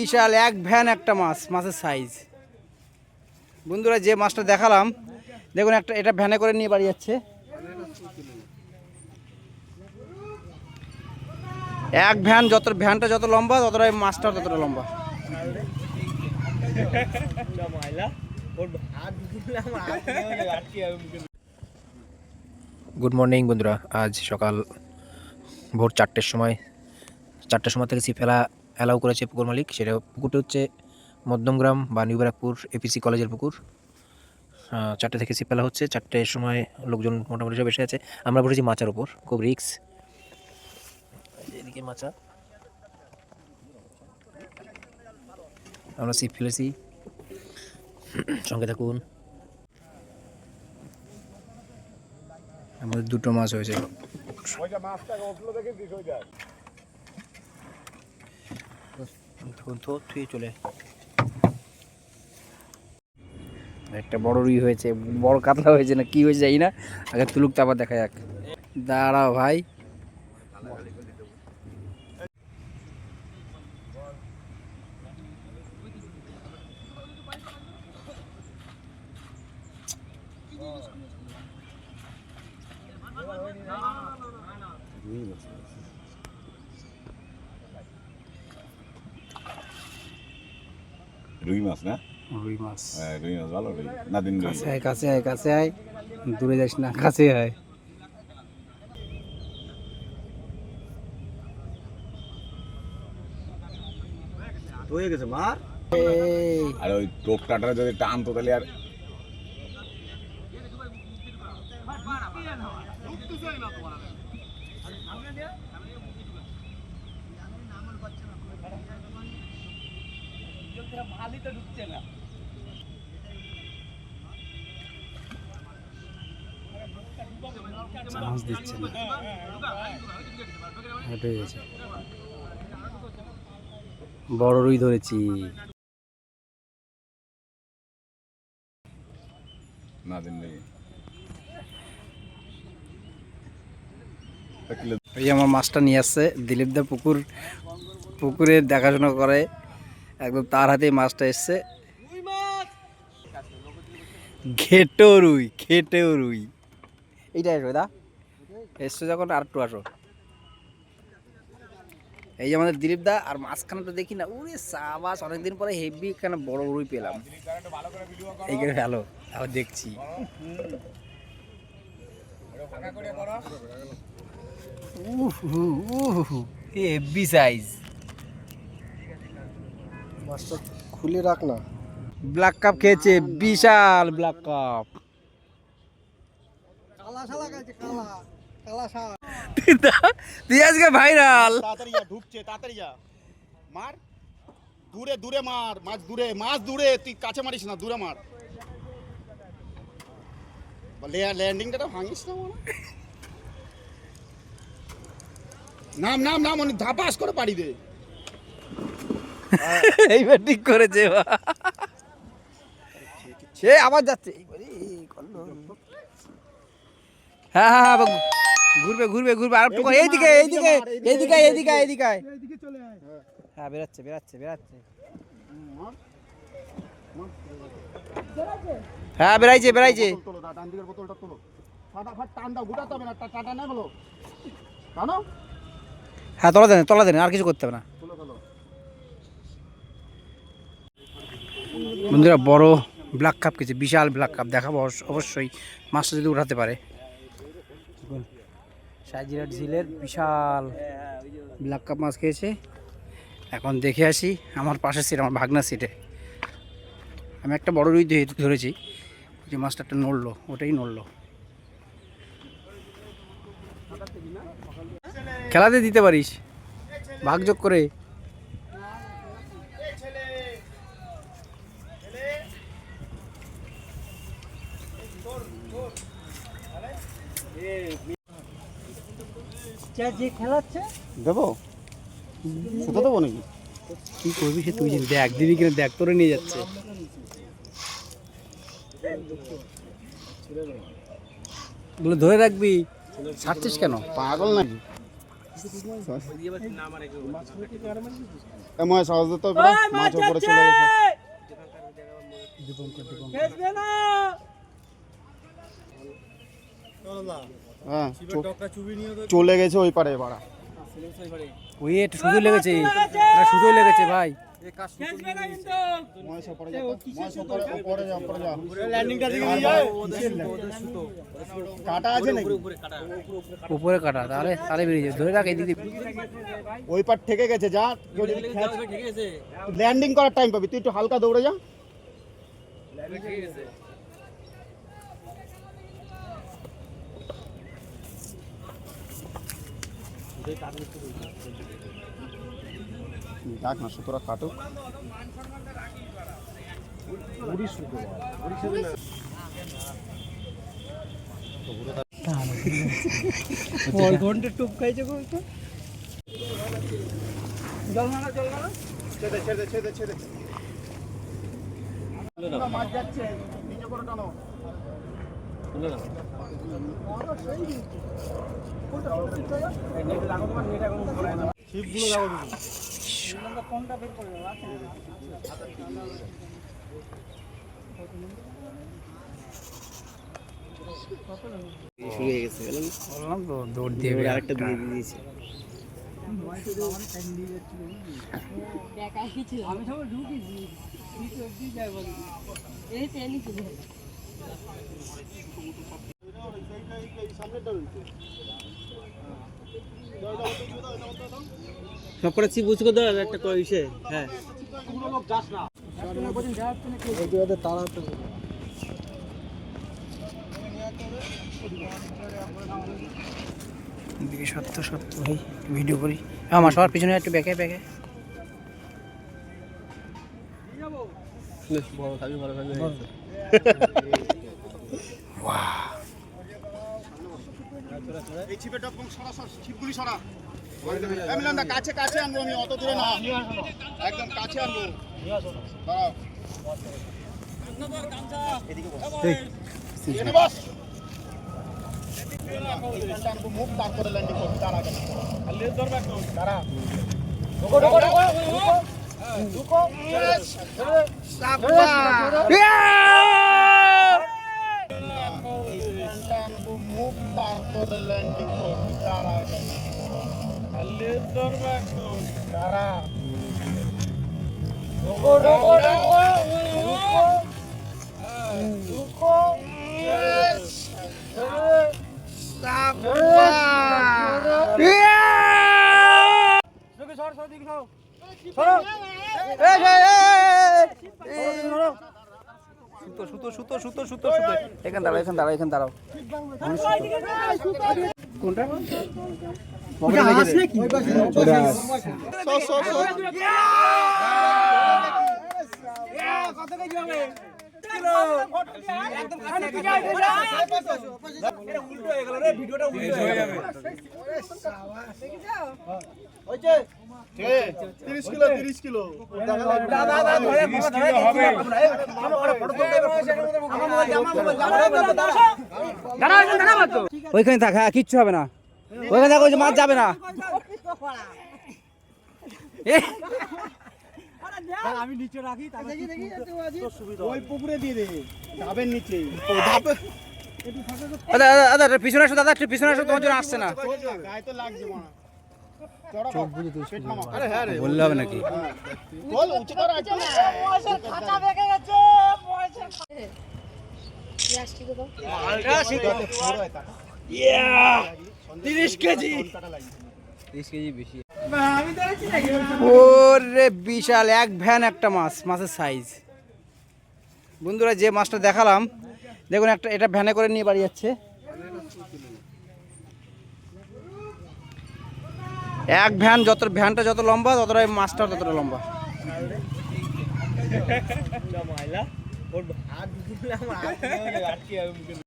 বিশাল, এক ভ্যান, একটা মাছ, মাছের সাইজ বন্ধুরা, যে মাছটা দেখালাম, দেখুন একটা, এটা ভ্যানে করে নিয়ে বাড়ি যাচ্ছে। এক ভ্যান, যত, ভ্যানটা যত লম্বা ততটাই মাছটা ততটা লম্বা। গুড মর্নিং বন্ধুরা। আজ সকাল ভোর চারটের সময়। চারটের সময় থেকে ছিপ ফেলা অ্যালাউ করেছে পুকুর মালিক, সেটা পুকুরটা হচ্ছে মধ্যমগ্রাম বা নিউ ব্যারাকপুর এপিসি কলেজের পুকুর। চারটে থেকে ছিপ ফেলা হচ্ছে চারটের সময় লোকজন মোটামুটি সব এসে আছে। আমরা বসেছি মাচার ওপর খুব রিক্স। এদিকে মাচা। আমরা ছিপ ফেলেছি। সঙ্গে থাকুন। আমাদের দুটো মাছ হয়েছে। ধো থুয়ে চলে একটা বড় রুই হয়েছে, বড় কাতলা হয়েছে না, কি হয়েছে জানি না। আগে তুলুক, তারপর দেখা যাক। দাঁড়াও ভাই। রুই মাছ না? রুই মাছ। হ্যাঁ, রুই মাছ ভালো রুই। নাদিন রুই। কাছে আয় কাছে আয় কাছে আয় দূরে যাস না কাছে আয় হয়ে গেছে মার। আর ওই টোপটাটা যদি টানতো তাহলে আর চান্স দিচ্ছে না। হেঁটে গেছে। বড় রুই ধরেছি। নাদিন রুই এই আমার মাছটা নিয়ে আসছে দিলীপ দা পুকুর পুকুরে দেখাশোনা করে। একদম তার হাতেই মাছটা এসছে। ঘেটো রুই ঘেটেও রুই। এইটা আসবে দা এসছো যখন আর একটু আসো। এই যে আমাদের দিলীপ দা, আর মাঝখানে তো দেখি না, উরে সাবাস, অনেকদিন পরে হেভি এখানে বড় রুই পেলাম। এইখানে ভালো আবার দেখছি। হেভি সাইজ মাছটা খুলে রাখ না। ব্ল্যাক কাপ খেয়েছে বিশাল ব্ল্যাক কাপ কালা শালা গেছে কালা কালা শালা। তুই আজকে ভাইরাল তাড়াতাড়ি যা ঢুকছে তাড়াতাড়ি যা। মার দূরে দূরে মার মাছ দূরে মাছ দূরে তুই কাছে মারিস না দূরে মার। ল্যান্ডিংটা তো ভাঙিস না মনে নাম নাম নাম অনেক ধাপাস করে পাড়ি দে। এইবার ঠিক করেছে। সে আবার যাচ্ছে। হ্যাঁ হ্যাঁ হ্যাঁ বাবু। ঘুরবে ঘুরবে ঘুরবে। আর একটু। এইদিকে এইদিকে এইদিকে এইদিকে এইদিকে। হ্যাঁ বেরাচ্ছে বেরাচ্ছে বেরাচ্ছে। হ্যাঁ বেরাইছে বেরাইছে। হ্যাঁ তলা দেন তলা দেন আর কিছু করতে হবে না তোলো তোলো বন্ধুরা, বড় ব্ল্যাক কাপ কিছু বিশাল ব্ল্যাক কাপ দেখাবো অবশ্যই মাছটা যদি উঠাতে পারে। সাজিরাট ঝিলের বিশাল ব্ল্যাক কাপ মাছ খেয়েছে। এখন দেখে আসি আমার পাশের সিট আমার ভাগনা সিটে আমি একটা বড় রুই ধরে- ধরেছি যে মাছটা একটা নড়লো, ওটাই নড়লো। খেলাতে দিতে পারিস ভাগযোগ করে। দেবো? শুধু দেবো নাকি? কি করবি সে তুই। দেখ দিদি কিনা দেখ তোরে নিয়ে যাচ্ছে। বলে ধরে রাখবি। ছাড়ছিস কেন? পাগল নাকি? ময় সাহস দিতে মাছ উপরে চলে গেছে। হ্যাঁ চলে গেছে ওই পারে এবার। ওই একটু শুধু লেগেছে। এটা শুধু লেগেছে ভাই। উপরে কাটা। তাহলে তাহলে বেরিয়ে যাবে ধরে রাখ এদিক ওই পার থেকে গেছে যা ল্যান্ডিং করার টাইম পাবি। তুই একটু হালকা দৌড়ে যা। দেখ। না সুতরা কাটুক ঘণ্টা টুপ খাইছে ছেড়ে ছেড়ে ছেড়ে ছেড়ে মাছ যাচ্ছে নিচে করে টানো। বললাম তো দৌড় দিয়ে আরেকটা দিয়ে দিয়েছে আমি সব ঢুকেছি এই চলে সব করে চিপ উঁচু করে দাও একটা করে ইসে হ্যাঁ। তারা এদিকে সত্য সত্য ভাই ভিডিও করি। আমার সবার পিছনে একটু ব্যাকে ব্যাকে বড় খাবি বড় খাবি এই ছিপেটা পং সরা সর ছিপগুলি সরা। এই মিলনদা কাছে কাছে আনব আমি অত দূরে না। একদম কাছে আনব। মুখ তারপরে ল্যান্ডিং করবি তার আগে না। ঢোকো, ঢোকো, ঢোকো, ঢোকো। ঢোকো। মুখ তারপরে ল্যান্ডিং করবি তার আগে না। ধরবে ঢোকো, ঢোকো, সুতো সুতো। এখান দাঁড়াও এখান এখান কোনটা? 30 কিলো 30 কিলো ওইখানে থাক হ্যাঁ কিচ্ছু হবে না ওইখানে থাক ওই যে মাছ যাবে না এ, ওই পুকুরে দিয়ে দে ধাপের নিচে ধাপে দাদা পিছনে আসো দাদা একটু পিছনে আসো তোমার জন্য আসছে না গায়ে তো লাগছে মানা পেট নামা। আরে হ্যাঁ রে বললে হবে নাকি? বল উঁচু কর আছে প্লাস্টিক দাও তিরিশ কেজি। ওরে বিশাল এক ভ্যান একটা মাছ মাছের সাইজ বন্ধুরা যে মাছটা দেখালাম দেখুন একটা এটা ভ্যানে করে নিয়ে বাড়ি যাচ্ছে। এক ভ্যান যত ভ্যানটা যত লম্বা ততটা এই মাছটা ততটা লম্বা